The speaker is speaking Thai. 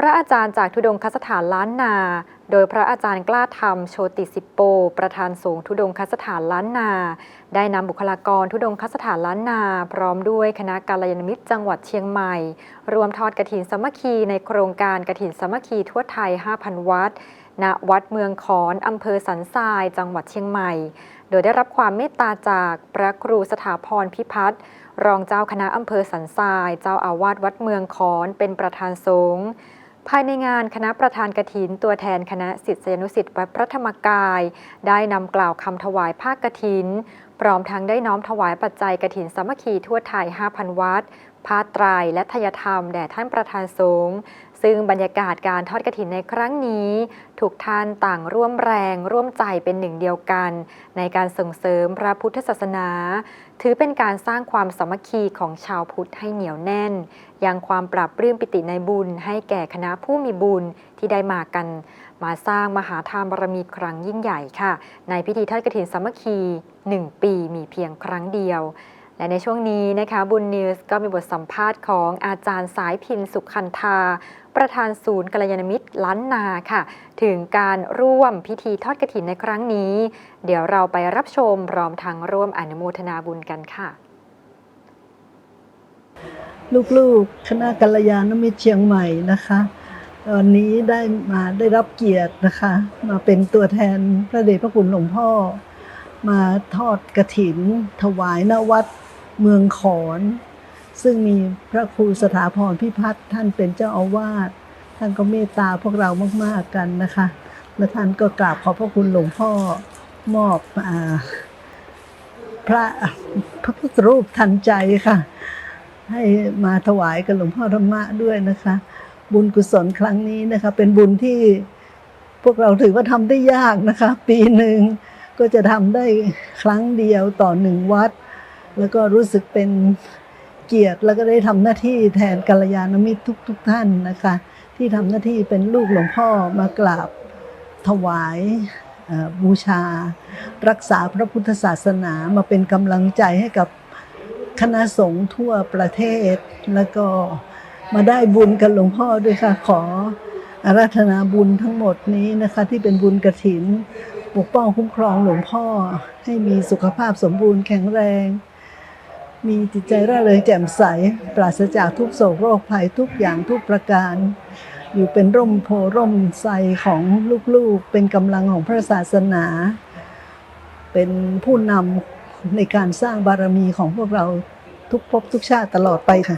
พระอาจารย์จากธุดงคสถานล้านนา โดยพระอาจารย์กล้าธรรมโชติสิปโป ประธานสงฆ์ธุดงคสถานล้านนา ได้นำบุคลากรธุดงคสถานล้านนา พร้อมด้วยคณะกาลยานมิตรจังหวัดเชียงใหม่ รวมทอดกฐินสมัคคีในโครงการกฐินสมัคคีทั่วไทย 5,000 วัด ณ วัดเมืองขอนอำเภอสันทราย จังหวัดเชียงใหม่ โดยได้รับความเมตตาจากพระครูสถาพรพิพัฒน์รองเจ้าคณะอำเภอสันทราย เจ้าอาวาสวัดเมืองขอนเป็นประธานสงฆ์ ภายในงานคณะประธานกฐิน ตัวแทนคณะศิษยานุศิษย์วัดพระธรรมกาย ได้นำกล่าวคำถวายภาคกฐิน พร้อมทั้งได้น้อมถวายปัจจัยกฐินสามัคคีทั่วไทย 5,000 วัด ผ้าไตรและทยธรรมแด่ท่านประธานสงฆ์ซึ่งบรรยากาศการทอดกฐินในครั้งนี้ ทุกท่านต่างร่วมแรงร่วมใจเป็นหนึ่งเดียวกัน ในการส่งเสริมพระพุทธศาสนา ถือเป็นการสร้างความสามัคคีของชาวพุทธให้เหนียวแน่น ยังความปรับปลื้มปิติในบุญ ให้แก่คณะผู้มีบุญที่ได้มากัน มาสร้างมหาทานบารมีครั้งยิ่งใหญ่ค่ะ ในพิธีทอดกฐินสามัคคี 1 ปีมีเพียงครั้งเดียว และในช่วงนี้นะคะบุญนิวส์ก็มีบทสัมภาษณ์ของอาจารย์สายพินสุขันธา ประธานศูนย์กัลยาณมิตรล้านนาค่ะ ถึงการร่วมพิธีทอดกฐินในครั้งนี้ เดี๋ยวเราไปรับชมพร้อมทั้งร่วมอนุโมทนาบุญกันค่ะ ลูกๆ คณะกัลยาณมิตรเชียงใหม่นะคะตอนนี้ได้มาได้รับเกียรตินะคะ มาเป็นตัวแทนพระเดชพระคุณหลวงพ่อ มาทอดกระถินถวายณวัด เมืองขอน ซึ่งมีพระครูสถาพรพิพัฒน์ท่านเป็นเจ้าอาวาสท่านก็เมตตาพวกเรามาก ๆกันนะคะ และท่านก็กราบขอบพระคุณหลวงพ่อมอบอพระพระพุทธรูปทันใจค่ะ ให้มาถวายกับหลวงพ่อธรรมะด้วยนะคะ บุญกุศลครั้งนี้นะคะ เป็นบุญที่พวกเราถือว่าทำได้ยากนะคะ ปีหนึ่งก็จะทำได้ครั้งเดียวต่อหนึ่งวัด แล้วก็รู้สึกเป็นเกียรติแล้วก็ได้ทำหน้าที่แทนกัลยาณมิตรทุกๆทท่านนะคะ ที่ทำหน้าที่เป็นลูกหลวงพ่อมากราบถวายบูชา รักษาพระพุทธศาสนามาเป็นกำลังใจให้กับคณะสงฆ์ทั่วประเทศ แล้วก็มาได้บุญกับหลวงพ่อด้วยค่ะขออาราธนาบุญทั้งหมดนี้นะคะ ที่เป็นบุญกระถิน ปกป้องคุ้มครองหลวงพ่อให้มีสุขภาพสมบูรณ์แข็งแรง มีจิตใจร่าเริงแจ่มใส ปราศจากทุกโศกโรคภัยทุกอย่างทุกประการ อยู่เป็นร่มโพร่มไทรของลูกๆ เป็นกำลังของพระศาสนา เป็นผู้นำในการสร้างบารมีของพวกเราทุกภพทุกชาติตลอดไปค่ะ